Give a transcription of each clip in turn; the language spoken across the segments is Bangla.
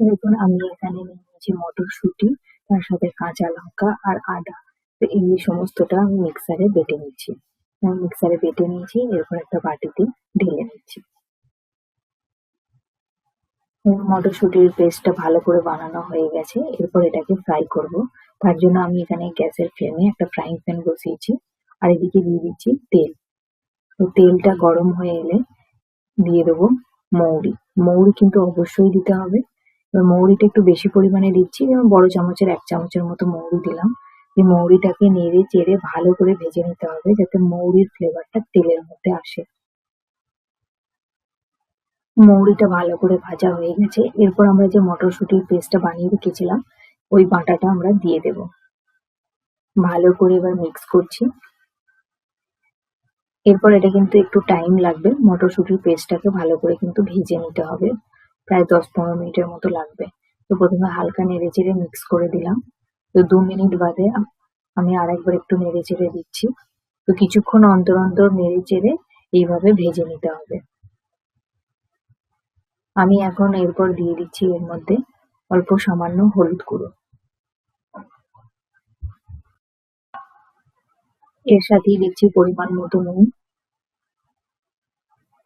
দেখুন আমি এখানে নিয়েছি মটরশুঁটি, তার সাথে কাঁচা লঙ্কা আর আদা। তো এই সমস্তটা আমি মিক্সারে বেটে নিচ্ছি। আমি মিক্সারে বেটে নিয়েছি, এরপর একটা বাটিতে ঢেলে নিচ্ছি। মটরশুঁটির পেস্টটা ভালো করে বানানো হয়ে গেছে, এরপর এটাকে ফ্রাই করব। তার জন্য আমি এখানে গ্যাসের ফ্লেমে একটা ফ্রাইং প্যান বসিয়েছি, আর এদিকে দিয়ে দিচ্ছি তেল। তো তেলটা গরম হয়ে এলে দিয়ে দেবো মৌরি। মৌরি কিন্তু অবশ্যই দিতে হবে। মৌরিটা একটু বেশি পরিমাণে দিচ্ছি, যেমন বড় চামচের এক চামচের মতো মৌরি দিলাম। এই মৌরিটাকে নেড়ে চেড়ে ভালো করে ভেজে নিতে হবে, যাতে মৌরির ফ্লেভারটা তেলের মধ্যে আসে। মৌরিটা ভালো করে ভাজা হয়ে গেছে। এরপর আমরা যে মটরশুঁটির পেস্টটা বানিয়ে রেখেছিলাম, ওই বাটাটা আমরা দিয়ে দেব। ভালো করে এবার মিক্স করছি। এরপর এটা কিন্তু একটু টাইম লাগবে, মটরশুঁটির পেস্টটাকে ভালো করে কিন্তু ভেজে নিতে হবে। প্রায় দশ পনেরো মিনিটের মতো লাগবে। তো প্রথমে হালকা নেড়ে চেড়ে মিক্স করে দিলাম। তো দু মিনিট বাদে আম- আমি আরেকবার একটু নেড়ে চেড়ে দিচ্ছি। তো কিছুক্ষণ অন্তর অন্তর নেড়ে চেড়ে এইভাবে ভেজে নিতে হবে। আমি এখন এরপর দিয়ে দিচ্ছি এর মধ্যে অল্প সামান্য হলুদ গুঁড়ো। এর সাথেই দিচ্ছি পরিমাণ মতো নুন।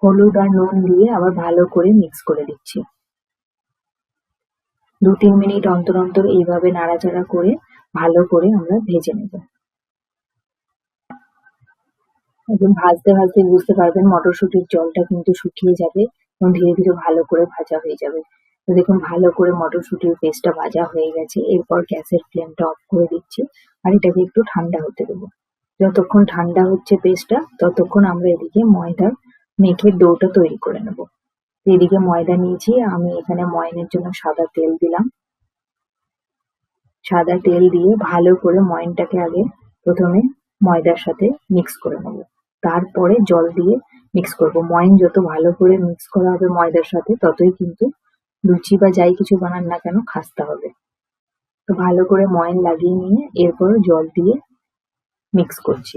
হলুদ আর নুন দিয়ে আবার ভালো করে মিক্স করে দিচ্ছি। দু তিন মিনিট অন্তর অন্তর এইভাবে নাড়াচাড়া করে ভালো করে আমরা ভেজে নেব। এখন ভাজতে ভাজতে বুঝতে পারবেন মটরশুঁটির জলটা কিন্তু শুকিয়ে যাবে এবং ধীরে ধীরে ভালো করে ভাজা হয়ে যাবে। তো দেখুন, ভালো করে মটরশুঁটির পেস্টটা ভাজা হয়ে গেছে। এরপর গ্যাসের ফ্লেমটা অফ করে দিচ্ছি আর এটাকে একটু ঠান্ডা হতে দেবো। যতক্ষণ ঠান্ডা হচ্ছে পেস্টটা ততক্ষণ আমরা এদিকে ময়দার মেখে ডোটা তৈরি করে নেব। এদিকে ময়দা নিয়েছি, আমি এখানে ময়নের জন্য সাদা তেল দিলাম। সাদা তেল দিয়ে ভালো করে ময়নটাকে আগে প্রথমে ময়দার সাথে মিক্স করে নেব। তারপরে জল দিয়ে মিক্স করব। ময়ন যত ভালো করে মিক্স করা হবে ময়দার সাথে, ততই কিন্তু লুচি বা যাই কিছু বানান না কেন খাস্তা হবে। তো ভালো করে ময়ন লাগিয়ে নিয়ে এরপর জল দিয়ে মিক্স করছি।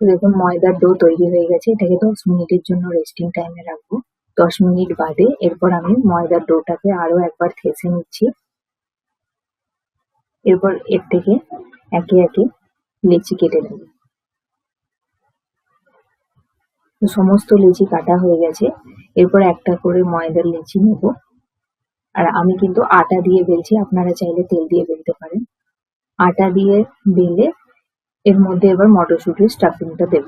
দেখুন ময়দার ডো তৈরি হয়ে গেছে, এটাকে দশ মিনিটের জন্য রেস্টিং টাইমে রাখব। দশ মিনিট বাদে এরপর আমি ময়দার ডোটাকে আরও একবার থেসে নিচ্ছি। এরপর এর থেকে একে একে লেচি কেটে নেব। সমস্ত লেচি কাটা হয়ে গেছে। এরপর একটা করে ময়দার লেচি নেব। আর আমি কিন্তু আটা দিয়ে বেলছি, আপনারা চাইলে তেল দিয়ে বেলতে পারেন। আটা দিয়ে বেলে এর মধ্যে এবার মটরশুঁটির স্টাফিংটা দেব।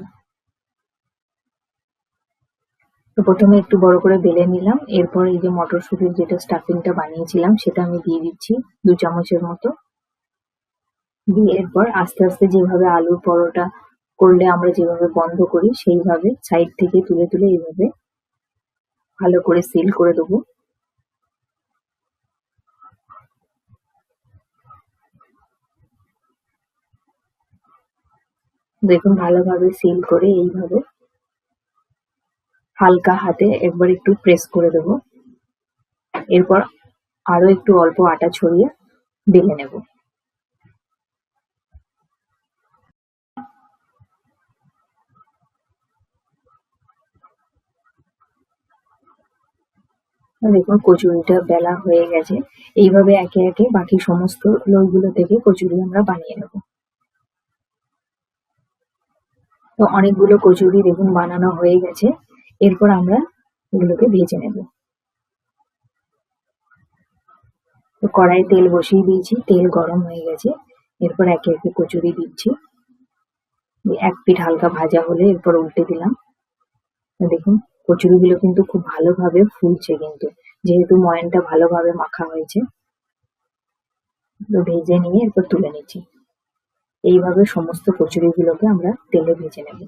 তো প্রথমে একটু বড় করে বেলে নিলাম, এরপর এই যে মটরশুঁটির যেটা স্টাফিংটা বানিয়েছিলাম সেটা আমি দিয়ে দিচ্ছি দু চামচের মতো। দিয়ে এরপর আস্তে আস্তে যেভাবে আলুর পরোটা করলে আমরা যেভাবে বন্ধ করি সেইভাবে সাইড থেকে তুলে তুলে এইভাবে ভালো করে সিল করে দেবো। দেখুন ভালোভাবে সিল করে এইভাবে হালকা হাতে একবার একটু প্রেস করে দেব। এরপর আরও একটু অল্প আটা ছড়িয়ে বেলে নেব। দেখুন কচুরিটা বেলা হয়ে গেছে। এইভাবে একে একে বাকি সমস্ত লোইগুলো থেকে কচুরি আমরা বানিয়ে নেব। তো অনেকগুলো কচুরি দেখুন বানানো হয়ে গেছে। এরপর আমরা এগুলোকে ভেজে নেব। তো কড়াই তেল বসিয়ে দিয়েছি, তেল গরম হয়ে গেছে। এরপর একে একে কচুরি দিচ্ছি। এক পিঠ হালকা ভাজা হলে এরপর উল্টে দিলাম। দেখুন, কচুরিগুলো কিন্তু খুব ভালোভাবে ফুলছে কিন্তু। যেহেতু ময়ানটা ভালোভাবে মাখা হয়েছে ভেজে নিয়ে এরপর তুলে নিচ্ছি। এইভাবে সমস্ত কচুরিগুলোকে আমরা তেলে ভেজে নেব।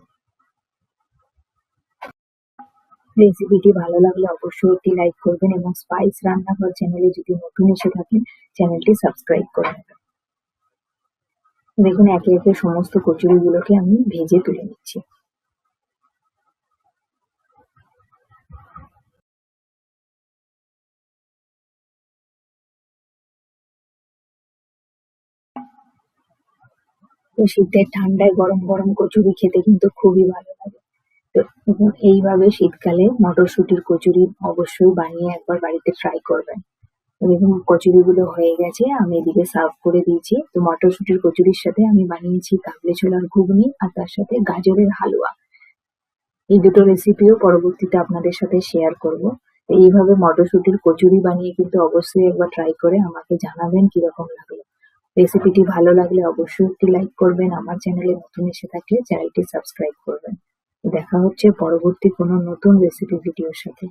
রেসিপিটি ভালো লাগলে অবশ্যই একটি লাইক করবেন এবং স্পাইস রান্নাঘর চ্যানেলে যদি নতুন এসে থাকেন চ্যানেলটি সাবস্ক্রাইব করে নেবেন। দেখুন, একে একে সমস্ত কচুরিগুলোকে আমি ভেজে তুলে নিচ্ছি। তো শীতের ঠান্ডায় গরম গরম কচুরি খেতে কিন্তু খুবই ভালো লাগে। তো এইভাবে শীতকালে মটরশুঁটির কচুরি অবশ্যই বানিয়ে একবার বাড়িতে ট্রাই করবেন। দেখুন, কচুরিগুলো হয়ে গেছে, আমি এদিকে সার্ভ করে দিয়েছি। তো মটরশুঁটির কচুরির সাথে আমি বানিয়েছি কাবলি ছোলার ঘুগনি আর তার সাথে গাজরের হালুয়া। এই দুটো রেসিপিও পরবর্তীতে আপনাদের সাথে শেয়ার করব। এইভাবে মটরশুঁটির কচুরি বানিয়ে কিন্তু অবশ্যই একবার ট্রাই করে আমাকে জানাবেন কীরকম লাগল। রেসিপিটি ভালো লাগলে অবশ্যই একটি লাইক করবেন, আমার চ্যানেলে নতুন এসে থাকলে চ্যানেলটি সাবস্ক্রাইব করবেন। দেখা হচ্ছে পরবর্তী কোনো নতুন রেসিপি ভিডিওর সাথে।